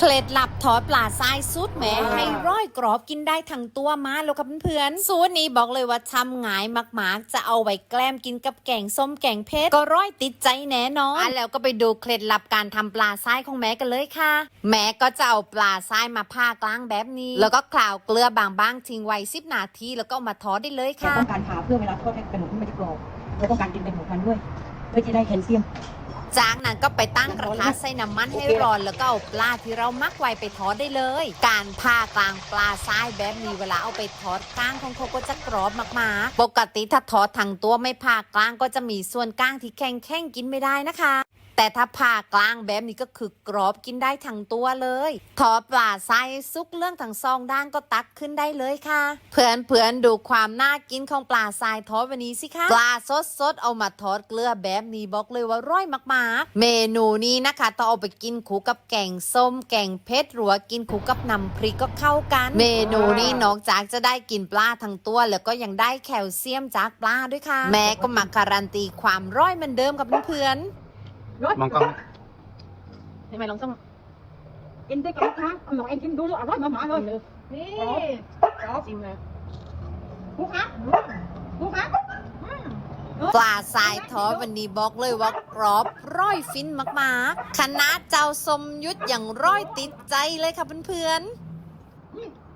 เคล็ดลับทอดปลาทรายสุดแหมให้ร้อยกรอบกินได้ทั้งตัวมาแล้วครับเพื่อนๆสูตรนี้บอกเลยว่าทำง่ายมากๆ จะเอาไว้แกล้มกินกับแกงส้มแกงเผ็ดก็ร้อยติดใจแน่นอนอะแล้วก็ไปดูเคล็ดลับการทำปลาทรายของแม่กันเลยค่ะ แม่ก็จะเอาปลาทรายมาผ่ากลางแบบนี้ แล้วก็คลาวเกลือบางๆทิ้งไว้10นาทีแล้วก็เอามาทอดได้เลยเราค่ะต้องการผ่าเพื่อเวลาทอดให้เป็นหมูที่มันจะกรอบเราต้องการกินเป็นหมูมันด้วยเพื่อที่ได้แคลเซียม จากนั้นก็ไปตั้งกระทะใส่น้ำมันให้ร้อนแล้วก็เอาปลาที่เรามักไว้ไปทอดได้เลย การผ่ากลางปลาทรายแบบนี้เวลาเอาไปทอดกลางของเขาก็จะกรอบมากๆ ปกติถ้าทอดทั้งตัวไม่ผ่ากลางก็จะมีส่วนกลางที่แข็งแข็งๆกินไม่ได้นะคะ แต่ถ้าผ่ากลางแบบนี้ก็คือกรอบกินได้ทั้งตัวเลยทอดปลาทรายซุกเรื่องทั้งซองด้านก็ตักขึ้นได้เลยค่ะ เพื่อนเพื่อนๆดูความน่ากินของปลาทรายทอดวันนี้สิคะปลาสดสดเอามาทอดเกลือแบบนี้บอกเลยว่าร่อยมากๆ เมนูนี้นะคะต้องเอาไปกินคู่กับแกงส้ม แกงเผ็ดหรือว่ากินคู่กับน้ำพริกก็เข้ากัน เมนูนี้นอกจากจะได้กินปลาทั้งตัว แล้วก็ยังได้แคลเซียมจากปลาด้วยค่ะ แม่ก็มาการันตีความร่อยเหมือนเดิมกับเพื่อนๆ มองกล้อง ทำไมลองต้องกินได้กับลูกค้าเอาลองเองชิมดูดูอร่อยมากๆเลยนี่กรอบชิมเลยลูกค้าลูกค้าปลาทรายทอดวันนี้บอกเลยว่ากรอบร้อยฟินมากๆคณะเจ้าสมยุทธอย่างร้อยติดใจเลยค่ะเพื่อนๆ